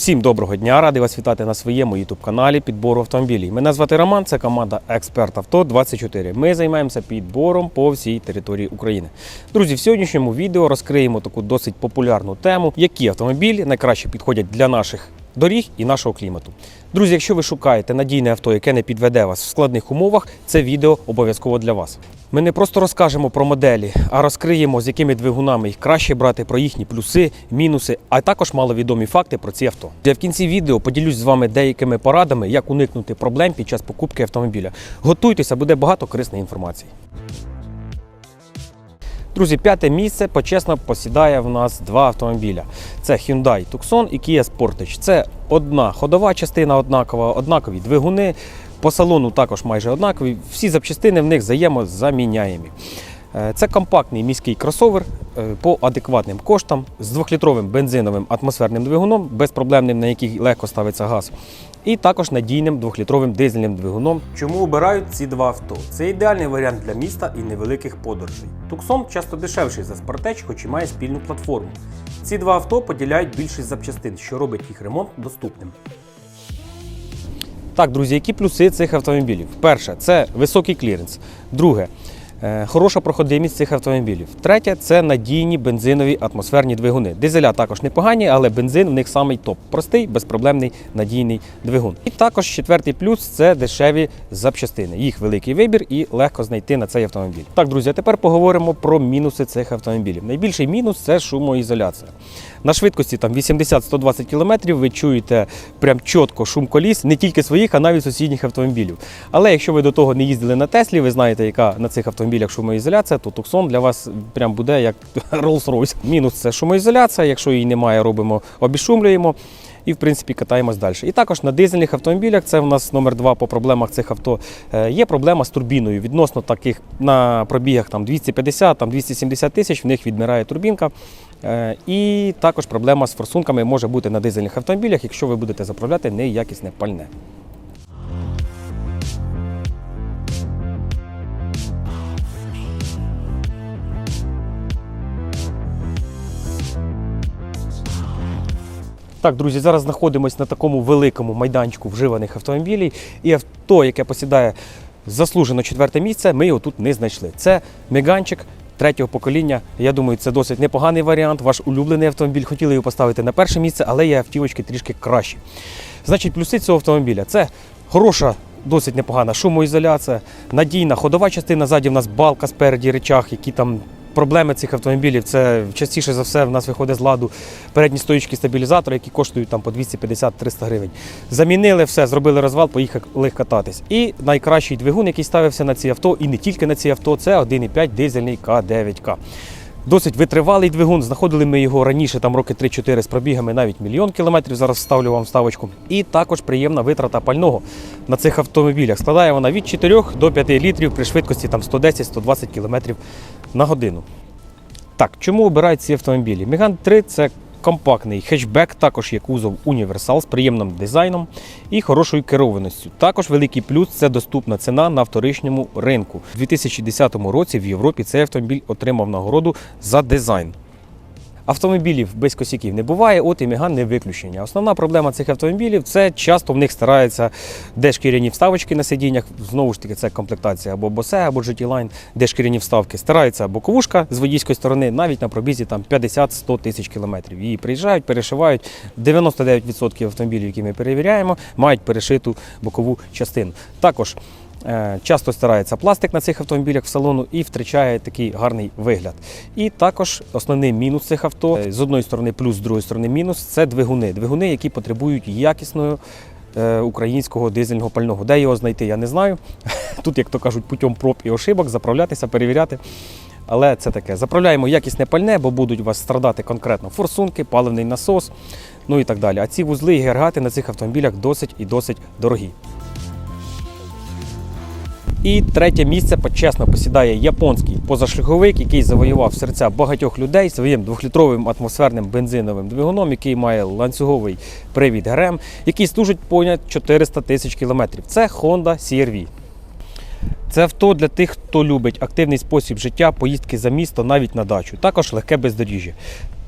Всім доброго дня, радий вас вітати на своєму youtube каналі підбору автомобілів. Мене звати Роман, це команда Експерт Авто 24. Ми займаємося підбором по всій території України. Друзі, в сьогоднішньому відео розкриємо таку досить популярну тему, які автомобілі найкраще підходять для наших доріг і нашого клімату. Друзі, якщо ви шукаєте надійне авто, яке не підведе вас в складних умовах, це відео обов'язково для вас. Ми не просто розкажемо про моделі, а розкриємо, з якими двигунами їх краще брати, про їхні плюси, мінуси, а також маловідомі факти про ці авто. Я в кінці відео поділюсь з вами деякими порадами, як уникнути проблем під час покупки автомобіля. Готуйтеся, буде багато корисної інформації. Друзі, п'яте місце почесно посідає в нас два автомобіля. Це Hyundai Tucson і Kia Sportage. Це одна ходова частина однакова, однакові двигуни. По салону також майже однакові. Всі запчастини в них взаємозаміняємі. Е, Це компактний міський кросовер е, по адекватним коштам з 2-літровим бензиновим атмосферним двигуном, безпроблемним, на який легко ставиться газ, і також надійним 2-літровим дизельним двигуном. Чому обирають ці два авто? Це ідеальний варіант для міста і невеликих подорожей. Туксон часто дешевший за Спартеч, хоч і має спільну платформу. Ці два авто поділяють більшість запчастин, що робить їх ремонт доступним. Так, друзі, які плюси цих автомобілів? Перше, це високий кліренс. Друге, хороша проходимість цих автомобілів. Третє це надійні бензинові атмосферні двигуни. Дизеля також непогані, але бензин в них самий топ. Простий, безпроблемний, надійний двигун. І також четвертий плюс це дешеві запчастини. Їх великий вибір і легко знайти на цей автомобіль. Так, друзі, тепер поговоримо про мінуси цих автомобілів. Найбільший мінус це шумоізоляція. На швидкості там 80-120 км ви чуєте прям чітко шум коліс, не тільки своїх, а навіть сусідніх автомобілів. Але якщо ви до того не їздили на Теслі, ви знаєте, яка на цих автомобілях шумоізоляція, то Tucson для вас прям буде як Rolls-Royce. Мінус це шумоізоляція. Якщо її немає, робимо, обішумлюємо. І, в принципі, катаємось далі. І також на дизельних автомобілях, це в нас номер два по проблемах цих авто. е, Є проблема з турбіною. Відносно таких на пробігах там 250, там 270 тисяч, в них відмирає турбінка. Е, І також проблема з форсунками може бути на дизельних автомобілях, якщо ви будете заправляти неякісне пальне. Так, друзі, зараз знаходимося на такому великому майданчику вживаних автомобілів. І авто, яке посідає заслужено четверте місце, ми його тут не знайшли. Це меганчик третього покоління. Я думаю, це досить непоганий варіант. Ваш улюблений автомобіль. Хотіли його поставити на перше місце, але є автівочки трішки кращі. Значить, плюси цього автомобіля це хороша. Досить непогана шумоізоляція, надійна ходова частина. Ззаді в нас балка спереді речах, які там проблеми цих автомобілів. Це частіше за все в нас виходить з ладу передні стоїчки стабілізатора, які коштують там по 250-300 гривень. Замінили все, зробили розвал, поїхали кататись. І найкращий двигун, який ставився на ці авто, і не тільки на ці авто, це 1,5 дизельний К9К. Досить витривалий двигун. Знаходили ми його раніше, там роки 3-4 з пробігами, навіть мільйон кілометрів. Зараз вставлю вам вставочку. І також приємна витрата пального на цих автомобілях. Складає вона від 4 до 5 літрів при швидкості там 110-120 км на годину. Так, чому обирають ці автомобілі? Меган 3 це компактний хетчбек, також є кузов універсал з приємним дизайном і хорошою керованістю. Також великий плюс це доступна ціна на вторичному ринку. У 2010 році в Європі цей автомобіль отримав нагороду за дизайн. Автомобілів без косяків не буває, от і Меган не виключення. Основна проблема цих автомобілів це часто в них стараються де шкіряні вставочки на сидіннях. Знову ж таки, це комплектація або Bose, або GT Line, де шкіряні вставки. Старається боковушка з водійської сторони навіть на пробізі там 50-100 тисяч кілометрів. Її приїжджають, перешивають. 99% автомобілів, які ми перевіряємо, мають перешиту бокову частину. Також Часто стирається пластик на цих автомобілях в салону і втрачає такий гарний вигляд. І також основний мінус цих авто е, з одної сторони плюс, з другої сторони мінус це двигуни. Двигуни, які потребують якісного е, українського дизельного пального. Де його знайти, я не знаю. Тут, як то кажуть, путем проб і ошибок, заправлятися, перевіряти. Але це таке. Заправляємо якісне пальне, бо будуть у вас страдати конкретно форсунки, паливний насос, ну і так далі. А ці вузли і гергати на цих автомобілях досить і досить дорогі. І третє місце почесно посідає японський позашляховик, який завоював серця багатьох людей своїм двохлітровим атмосферним бензиновим двигуном, який має ланцюговий привід ГРМ, який служить понад 400 тисяч кілометрів. Це Honda CR-V. Це авто для тих, хто любить активний спосіб життя, поїздки за місто, навіть на дачу. Також легке бездоріжжя.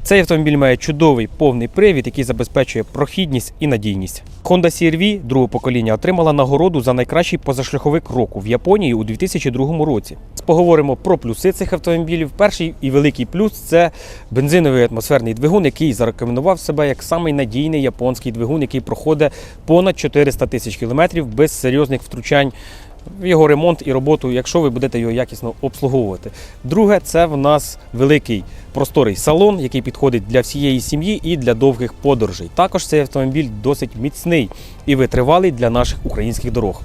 Цей автомобіль має чудовий повний привід, який забезпечує прохідність і надійність. Honda CR-V другого покоління отримала нагороду за найкращий позашляховик року в Японії у 2002 році. Поговоримо про плюси цих автомобілів. Перший і великий плюс це бензиновий атмосферний двигун, який зарекомендував себе як самий надійний японський двигун, який проходить понад 400 тисяч кілометрів без серйозних втручань його ремонт і роботу, якщо ви будете його якісно обслуговувати. Друге, це в нас великий просторий салон, який підходить для всієї сім'ї і для довгих подорожей. Також цей автомобіль досить міцний і витривалий для наших українських дорог.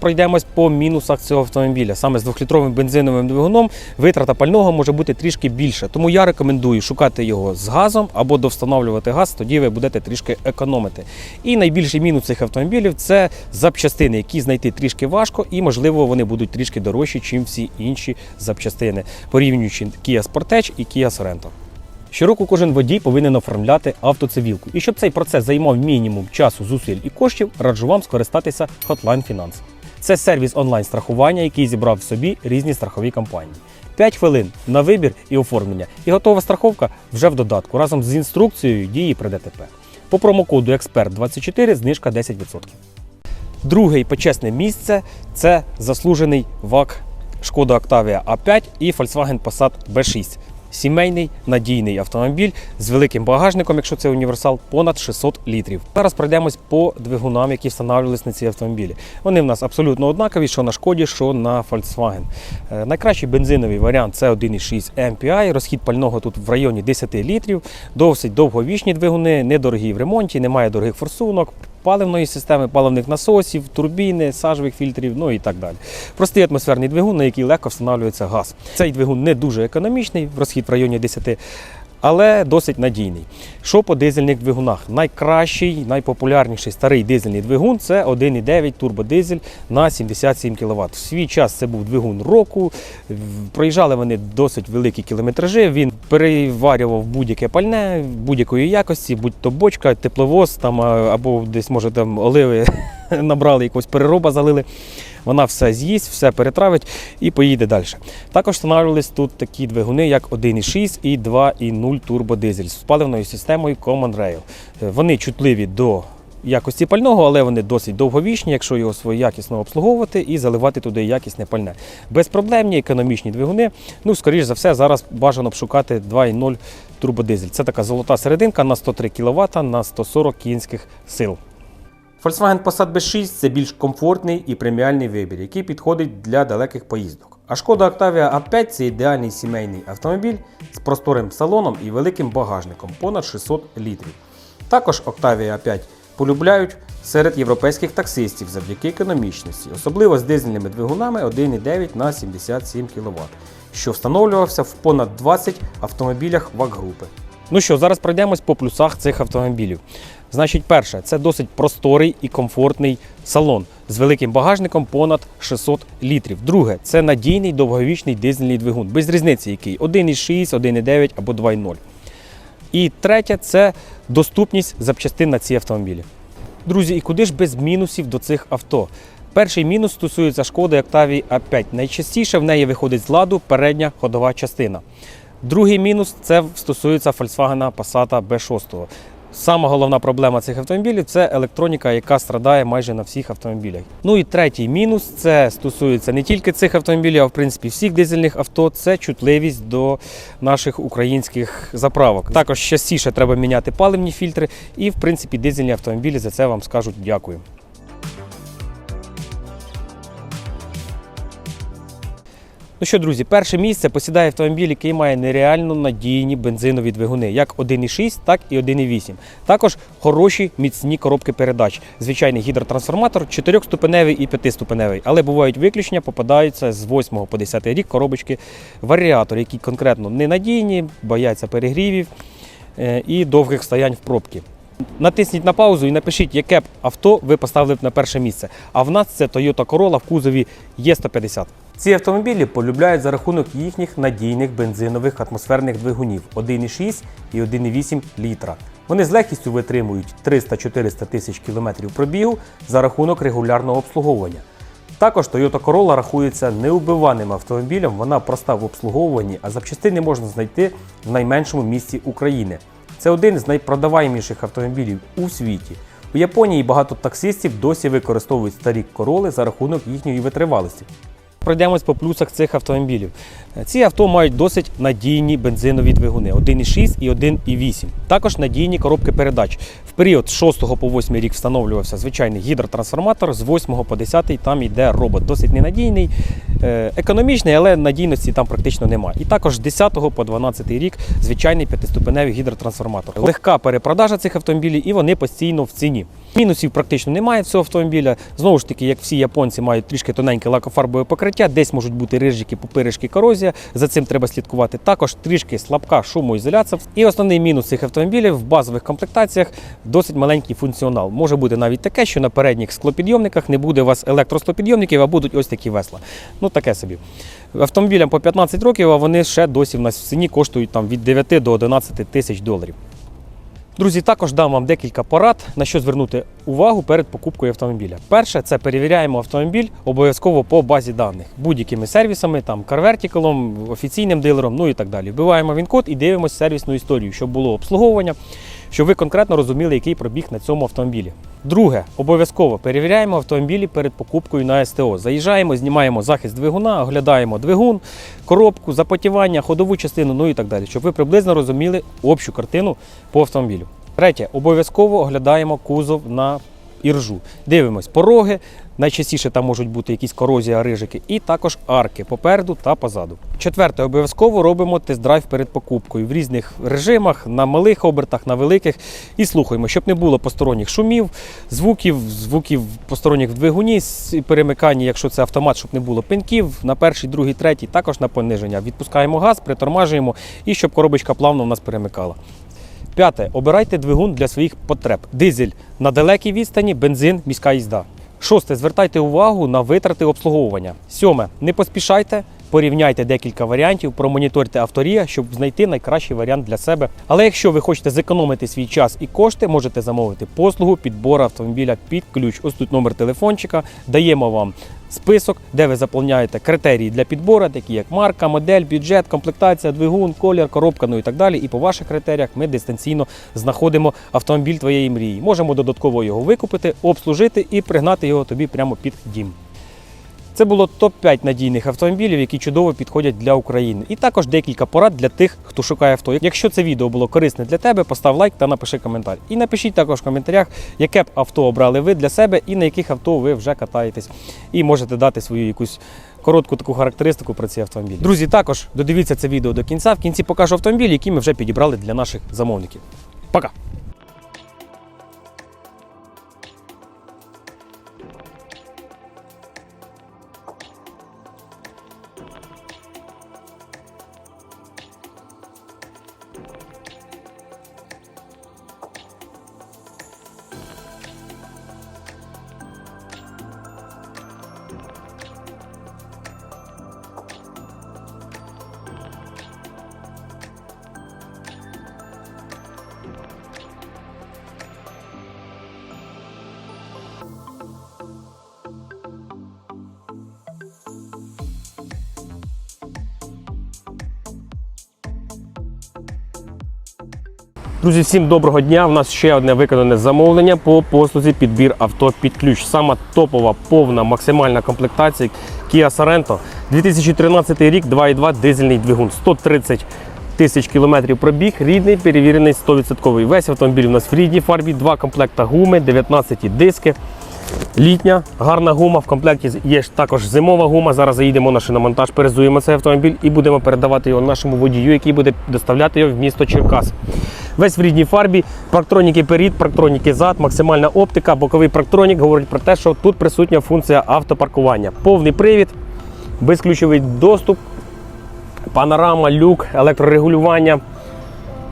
Пройдемось по мінусах цього автомобіля. Саме з двохлітровим бензиновим двигуном витрата пального може бути трішки більше. Тому я рекомендую шукати його з газом або довстановлювати газ, тоді ви будете трішки економити. І найбільший мінус цих автомобілів це запчастини, які знайти трішки важко, і можливо вони будуть трішки дорожчі, ніж всі інші запчастини, порівнюючи Kia Sportage і Kia Sorento. Щороку кожен водій повинен оформляти автоцивілку. І щоб цей процес займав мінімум часу, зусиль і коштів, раджу вам скористатися Hotline Finance. Це сервіс онлайн-страхування, який зібрав в собі різні страхові компанії. 5 хвилин на вибір і оформлення. І готова страховка вже в додатку разом з інструкцією дії при ДТП. По промокоду Експерт24 знижка 10%. Друге і почесне місце це заслужений ВАК Шкода Octavia A5 і Volkswagen Passat B6. Сімейний надійний автомобіль з великим багажником, якщо це універсал, понад 600 літрів. Зараз пройдемось по двигунам, які встановлювалися на ці автомобілі. Вони в нас абсолютно однакові, що на шкоді, що на Volkswagen. Е, Найкращий бензиновий варіант це 1,6 MPI. Розхід пального тут в районі 10 літрів. Досить довговічні двигуни, недорогі в ремонті, немає дорогих форсунок. Паливної системи, паливних насосів, турбіни, сажових фільтрів, ну і так далі. Простий атмосферний двигун, на який легко встановлюється газ. Цей двигун не дуже економічний, розхід в районі 10, але досить надійний. Що по дизельних двигунах? Найкращий, найпопулярніший старий дизельний двигун це 1,9 турбодизель на 77 кВт. В свій час це був двигун року. Проїжджали вони досить великі кілометражі. Він переварював будь-яке пальне будь-якої якості, будь то бочка, тепловоз там або десь може там оливи набрали якогось перероба, залили. Вона все з'їсть, все перетравить і поїде далі. Також встановлювались тут такі двигуни, як 1,6 і 2,0 турбодизель з паливною системою Common Rail. Вони чутливі до якості пального, але вони досить довговічні, якщо його своєякісно обслуговувати і заливати туди якісне пальне. Безпроблемні, економічні двигуни. Ну, скоріш за все, зараз бажано б шукати 2,0 турбодизель. Це така золота серединка на 103 кВт на 140 кінських сил. Volkswagen Passat B6 це більш комфортний і преміальний вибір, який підходить для далеких поїздок. А шкода Octavia A5 це ідеальний сімейний автомобіль з просторим салоном і великим багажником понад 600 літрів. Також Octavia A5 полюбляють серед європейських таксистів завдяки економічності, особливо з дизельними двигунами 1,9 на 77 кВт, що встановлювався в понад 20 автомобілях ВАК-групи. Ну що, зараз пройдемось по плюсах цих автомобілів. Значить, перше, це досить просторий і комфортний салон з великим багажником понад 600 літрів. Друге, це надійний довговічний дизельний двигун, без різниці який 1,6, 1,9 або 2,0. І третє це доступність запчастин на ці автомобілі. Друзі, і куди ж без мінусів до цих авто? Перший мінус стосується шкоди Octavia A5. Найчастіше в неї виходить з ладу передня ходова частина. Другий мінус це стосується Volkswagen Passat B6. Сама головна проблема цих автомобілів це електроніка, яка страдає майже на всіх автомобілях. Ну і третій мінус це стосується не тільки цих автомобілів, а в принципі всіх дизельних авто. Це чутливість до наших українських заправок. Також частіше треба міняти паливні фільтри, і в принципі дизельні автомобілі за це вам скажуть дякую. Ну що, друзі, перше місце посідає автомобіль, який має нереально надійні бензинові двигуни, як 1,6, так і 1,8. Також хороші міцні коробки передач. Звичайний гідротрансформатор 4-ступеневий і 5-ступеневий. Але бувають виключення, попадаються з 8 по 10 рік коробочки варіатори, які конкретно ненадійні, бояться перегрівів е, і довгих стоянь в пробки. Натисніть на паузу і напишіть, яке б авто ви поставили б на перше місце. А в нас це Toyota Corolla в кузові Е150. Ці автомобілі полюбляють за рахунок їхніх надійних бензинових атмосферних двигунів 1,6 і 1,8 літра. Вони з легкістю витримують 300-400 тисяч кілометрів пробігу за рахунок регулярного обслуговування. Також Toyota Corolla рахується неубиваним автомобілем, вона проста в обслуговуванні, а запчастини можна знайти в найменшому місті України. Це один з найпродаваєміших автомобілів у світі. У Японії багато таксистів досі використовують старі короли за рахунок їхньої витривалості. Пройдемось по плюсах цих автомобілів. Ці авто мають досить надійні бензинові двигуни 1,6 і 1,8. Також надійні коробки передач. В період з 6 по 8 рік встановлювався звичайний гідротрансформатор, з 8 по 10 там йде робот. Досить ненадійний, е, економічний, але надійності там практично немає. І також з 10 по 12 рік звичайний п'ятиступеневий гідротрансформатор. Легка перепродажа цих автомобілів і вони постійно в ціні. Мінусів практично немає цього автомобіля. Знову ж таки, як всі японці мають трішки тоненьке лакофарбове покриття, десь можуть бути рижики, пупиришки, корозія. За цим треба слідкувати. Також трішки слабка шумоізоляція. І основний мінус цих автомобілів в базових комплектаціях досить маленький функціонал. Може бути навіть таке, що на передніх склопідйомниках не буде у вас електросклопідйомників, а будуть ось такі весла. Ну таке собі. Автомобілям по 15 років, а вони ще досі в нас в ціні коштують там від 9 до 11 тисяч доларів. Друзі, також дам вам декілька порад, на що звернути увагу перед покупкою автомобіля. Перше, це перевіряємо автомобіль обов'язково по базі даних, будь-якими сервісами, там CarVertical, офіційним дилером, ну і так далі. Вбиваємо він код і дивимося сервісну історію, щоб було обслуговування, щоб ви конкретно розуміли, який пробіг на цьому автомобілі. Друге, обов'язково перевіряємо автомобілі перед покупкою на СТО. Заїжджаємо, знімаємо захист двигуна, оглядаємо двигун, коробку, запотівання, ходову частину, ну і так далі, щоб ви приблизно розуміли общу картину по автомобілю. Третє, обов'язково оглядаємо кузов на іржу. Дивимось пороги. Найчастіше там можуть бути якісь корозія, рижики, і також арки попереду та позаду. Четверте, обов'язково робимо тест-драйв перед покупкою в різних режимах, на малих обертах, на великих. І слухаємо, щоб не було посторонніх шумів, звуків, звуків посторонніх в двигуні, перемикання, якщо це автомат, щоб не було пеньків. На перший, другий, третій, також на пониження. Відпускаємо газ, притормажуємо і щоб коробочка плавно в нас перемикала. П'яте. Обирайте двигун для своїх потреб. Дизель на далекій відстані, бензин, міська їзда. Шосте. Звертайте увагу на витрати обслуговування. Сьоме. Не поспішайте. Порівняйте декілька варіантів, промоніторте авторія, щоб знайти найкращий варіант для себе. Але якщо ви хочете зекономити свій час і кошти, можете замовити послугу підбору автомобіля під ключ. Ось тут номер телефончика. Даємо вам список, де ви заповняєте критерії для підбору, такі як марка, модель, бюджет, комплектація, двигун, колір, коробка, ну і так далі. І по ваших критеріях ми дистанційно знаходимо автомобіль твоєї мрії. Можемо додатково його викупити, обслужити і пригнати його тобі прямо під дім. Це було топ-5 надійних автомобілів, які чудово підходять для України. І також декілька порад для тих, хто шукає авто. Якщо це відео було корисне для тебе, постав лайк та напиши коментар. І напишіть також в коментарях, яке б авто обрали ви для себе і на яких авто ви вже катаєтесь. І можете дати свою якусь коротку таку характеристику про ці автомобілі. Друзі, також додивіться це відео до кінця. В кінці покажу автомобілі, які ми вже підібрали для наших замовників. Пока! Друзі, всім доброго дня. У нас ще одне виконане замовлення по послузі підбір авто під ключ. Сама топова, повна, максимальна комплектація Kia Sorento. 2013 рік, 2,2 дизельний двигун, 130 тисяч кілометрів пробіг, рідний, перевірений 100%. Весь автомобіль у нас в рідній фарбі, два комплекта гуми, 19 диски. Літня, гарна гума. В комплекті є також зимова гума. Зараз заїдемо на шиномонтаж, перезуємо цей автомобіль і будемо передавати його нашому водію, який буде доставляти його в місто Черкас. Весь в рідній фарбі, парктроніки перед, парктроніки зад, максимальна оптика, боковий парктронік говорить про те, що тут присутня функція автопаркування. Повний привід, безключовий доступ, панорама, люк, електрорегулювання.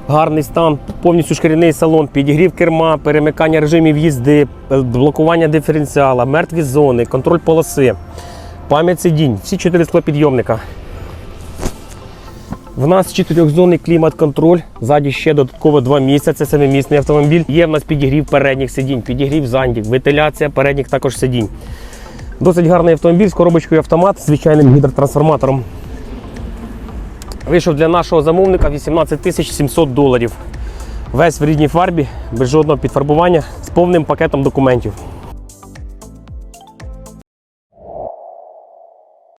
Гарний стан, повністю шкіряний салон, підігрів керма, перемикання режимів їзди, е, блокування диференціала, мертві зони, контроль полоси, пам'ять сидінь, всі чотири склопідйомника. В нас чотирьохзонний клімат-контроль. Ззаді ще додатково два місця. Це семимісний автомобіль. Є в нас підігрів передніх сидінь, підігрів зандів, вентиляція передніх також сидінь. Досить гарний автомобіль з коробочкою автомат, з звичайним гідротрансформатором. Вийшов для нашого замовника 18 тисяч 700 доларів. Весь в рідній фарбі, без жодного підфарбування, з повним пакетом документів.